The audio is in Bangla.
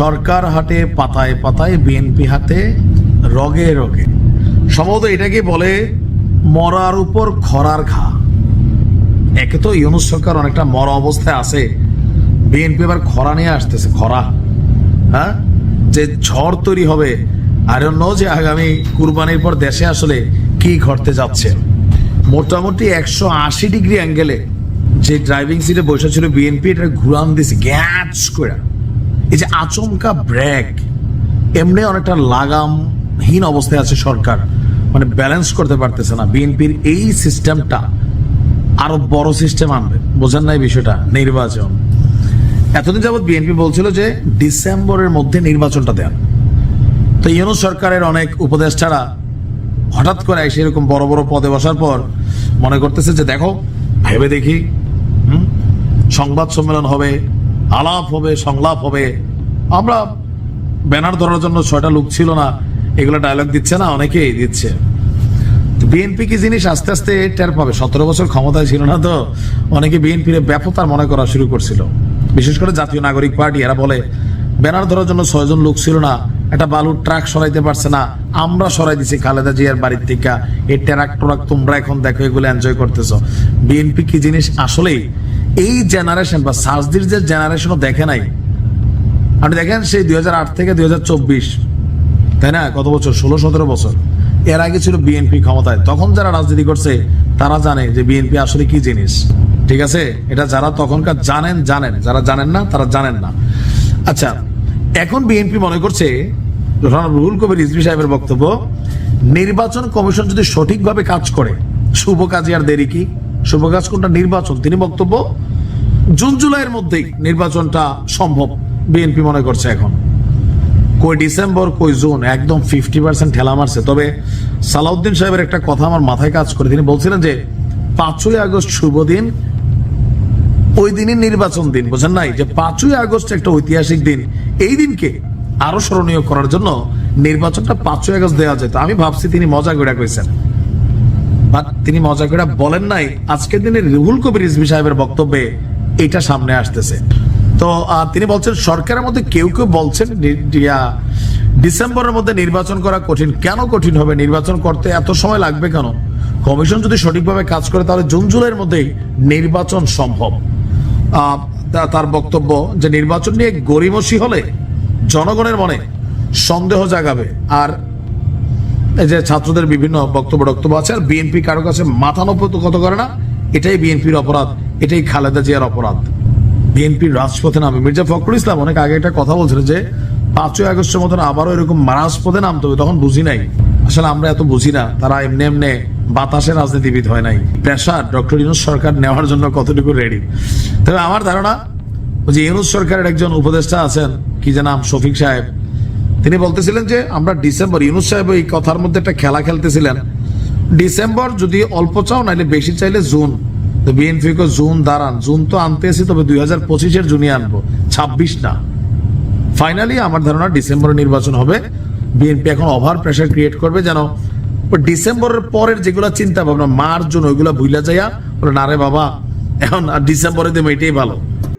সরকার হাটে, পাতায় পাতায় বিএনপি হাতে রগে রগে। সম্ভবত এটাকে বলে মরার উপর খরার ঘা। একে তো ইউনুস সরকার অনেকটা মরা অবস্থায় আছে। বিএনপি এবার খরা নিয়ে আসতেছে, খরা। হ্যাঁ? যে ঝড় তৈরি হবে আর অন্য যে আগামী কুরবানির পর দেশে আসলে কি ঘটতে যাচ্ছে। মোটামুটি একশো আশি ডিগ্রি অ্যাঙ্গেলে যে ড্রাইভিং সিটে বসে ছিল বিএনপি এটা ঘুরান দিছে, গ্যাচ করে এই যে আচমকা ব্রেক এমনি অনেকটা লাগামহীন অবস্থায় আছে সরকার। মানে ব্যালেন্স করতে পারতেছে না। বিএনপির এই সিস্টেমটা আরও বড় সিস্টেম আনবে। বোঝেন নাই বিষয়টা, নির্বাচন। এতদিন যাবৎ বিএনপি বলছিল যে ডিসেম্বরের মধ্যে নির্বাচনটা দেন। তো ইউনুস সরকারের অনেক উপদেষ্টারা হঠাৎ করে এসে এরকম বড় বড় পদে বসার পর মনে করতেছে যে, দেখো, ভেবে দেখি সংবাদ সম্মেলন হবে আলাপ হবে, সংলাপ হবে। আমরা ব্যানার ধরার জন্য ছয়টা লোক ছিল না। এগুলো ডায়লগ দিচ্ছে না, অনেকেই দিচ্ছে। বিএনপি কি জিনিস আস্তে আস্তে টের পাবে? সতেরো বছর ক্ষমতায় ছিল না তো। অনেকে বিএনপির ব্যাপকতার মনে করা শুরু করছিল। বিশেষ করে জাতীয় নাগরিক পার্টি, এরা বলে, ব্যানার ধরার জন্য ছয়জন লোক ছিল না। একটা বালুর ট্রাক সরাইতে পারছে না। আমরা সরাই দিছি খালেদা জিয়ার বাড়ির থেকে এই ট্রাক ট্রাক তোমরা এখন দেখো, এগুলো এনজয় করতেছো। বিএনপি কি জিনিস আসলেই এই জেনারেশন বা সার্জদির যে জেনারেশনও দেখে নাই। আপনি দেখেন সেই দুই হাজার আট থেকে দুই হাজার চব্বিশ, তাই না? কত বছর? ষোলো, সতেরো বছর। এর আগে ছিল বিএনপি ক্ষমতায়। তখন যারা রাজনীতি করছে, তারা জানে যে বিএনপি আসলে কি জিনিস। ঠিক আছে? এটা যারা তখনকার জানেন জানেন। যারা জানেন না, তারা জানেন না। আচ্ছা এখন বিএনপি মনে করছে রুহুল কবির, রিজভি সাহেবের বক্তব্য, নির্বাচন কমিশন যদি সঠিকভাবে কাজ করে, শুভ কাজে আর দেরি কি? শুভ কাজ, কোনটা নির্বাচন? তিনি বক্তব্য, জুন জুলাইয়ের মধ্যেই নির্বাচনটা সম্ভব, বিএনপি মনে করছে এখন। কই ডিসেম্বর, কই জুন, একদম ফিফটি পার্সেন্ট ঠেলা মারছে। তবে সালাউদ্দিন সাহেবের একটা কথা আমার মাথায় কাজ করে। তিনি বলছিলেন যে, পাঁচই আগস্ট শুভ দিন, ওই দিনই নির্বাচন দিন, বোঝেন নাই? যে পাঁচই আগস্ট একটা ঐতিহাসিক দিন, এই দিনকে আরও স্মরণীয় করার জন্য নির্বাচনটা পাঁচই আগস্ট দেওয়া যেত। আমি ভাবছি তিনি মজা করে কইছেন। বাট তিনি মজা করে বলেন নাই আজকের দিনে রুহুল কবির রিজভি সাহেবের বক্তব্যে এটা সামনে আসতেছে। তো তিনি বলছেন, সরকারের মধ্যে কেউ কেউ বলছেন ডিসেম্বরের মধ্যে নির্বাচন করা কঠিন। কেন কঠিন হবে? নির্বাচন করতে এত সময় লাগবে কেন? কমিশন যদি সঠিকভাবে কাজ করে, তাহলে জুন জুলাইয়ের মধ্যেই নির্বাচন সম্ভব। তার বক্তব্য যে নির্বাচন নিয়ে গরিমসি হলে জনগণের মনে সন্দেহ জাগাবে। আর যে ছাত্রদের বিভিন্ন বক্তব্য বক্তব্য আছে, আর বিএনপি কারও কাছে মাথা কত করে না? এটাই বিএনপির অপরাধ, এটাই খালেদা জিয়ার অপরাধ। বিএনপির রাজপথে নামে মির্জা ফখরুল ইসলাম অনেক আগে একটা কথা বলছিলেন যে, পাঁচই আগস্টের মতন আবারও এরকম রাজপথে নামতে হবে, তখন বুঝি নাই। আসলে আমরা এত বুঝি না, তারা এমনি এমনি বাতাসে রাজনীতিবিদ হয় নাই। প্রেশার ডক্টর ইউনুস সরকার নেওয়ার জন্য কতটুকু রেডি তবে আমার ধারণা যে ইউনুস সরকারের একজন উপদেষ্টা আছেন, কি যে নাম, শফিক সাহেব তিনি বলতেছিলেন যে, আমরা ডিসেম্বর, ইউনুস সাহেব এই কথার মধ্যে একটা খেলা খেলতেছিলেন। ডিসেম্বর যদি অল্প চাও নাইলে বেশি চাইলে জুন। তো বিএনপি জুন দাঁড়ান। জুন তো আনতে এসি তবে দুই হাজার পঁচিশের জুনে আনব। ছাব্বিশ না। ফাইনালি আমার ধারণা ডিসেম্বরে নির্বাচন হবে। বিএনপি এখন ওভার প্রেশার ক্রিয়েট করবে, যেন ডিসেম্বরের পরের যেগুলো চিন্তা ভাবনা, মার্চ, জুন, ওইগুলো ভুইলা যাইয়া বলে, না রে বাবা, এখন আর ডিসেম্বরে দেবো এটাই ভালো।